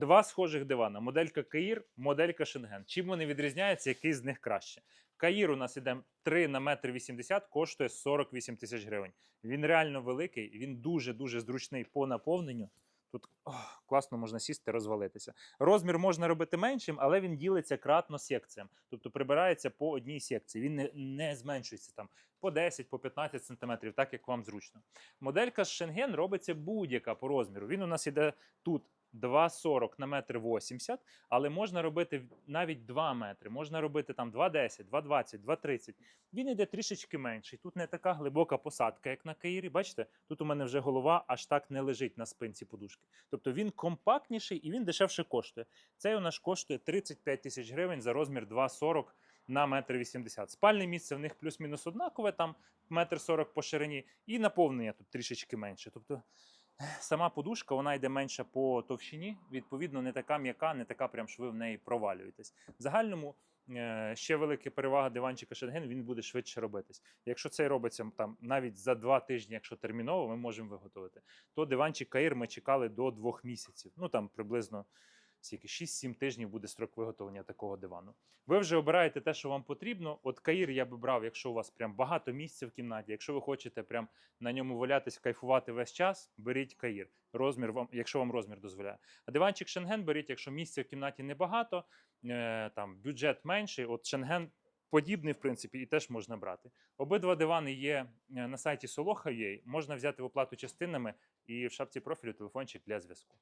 Два схожих дивана: моделька Каїр, моделька Шенген. Чим вони відрізняються, який з них краще? Каїр у нас іде 3 на метр 80, коштує 48 тисяч гривень. Він реально великий, він дуже-дуже зручний по наповненню. Тут ох, класно можна сісти, розвалитися. Розмір можна робити меншим, але він ділиться кратно секціям. Тобто прибирається по одній секції. Він не, не зменшується там по 10, по 15 сантиметрів, так як вам зручно. Моделька з Шенген робиться будь-яка по розміру. Він у нас іде тут 2,40 на метр 80, але можна робити навіть 2 метри, можна робити там 2,10, 2,20, 2,30. Він іде трішечки менший. Тут не така глибока посадка, як на Каїрі. Бачите, тут у мене вже голова аж так не лежить на спинці подушки. Тобто він компактніший і він дешевше коштує. Цей у нас коштує 35 тисяч гривень за розмір 2,40 на метр 80. Спальне місце в них плюс-мінус однакове, там метр 40 по ширині, і наповнення тут трішечки менше. Тобто сама подушка вона йде менша по товщині, відповідно, не така м'яка, не така, прям що ви в неї провалюєтесь. В загальному е, ще велика перевага диванчика Шенген, він буде швидше робитись. Якщо це робиться там навіть за два тижні, якщо терміново, ми можемо виготовити, то диванчик Каїр ми чекали до двох місяців. Ну там приблизно скільки 6-7 тижнів буде строк виготовлення такого дивану. Ви вже обираєте те, що вам потрібно. От Каїр я би брав, якщо у вас прям багато місця в кімнаті. Якщо ви хочете прям на ньому валятись, кайфувати весь час, беріть Каїр. Розмір вам, якщо вам розмір дозволяє. А диванчик Шенген беріть, якщо місця в кімнаті небагато, е, там бюджет менший. От Шенген подібний, в принципі, і теж можна брати. Обидва дивани є е, на сайті Soloha.ua, можна взяти в оплату частинами і в шапці профілю телефончик для зв'язку.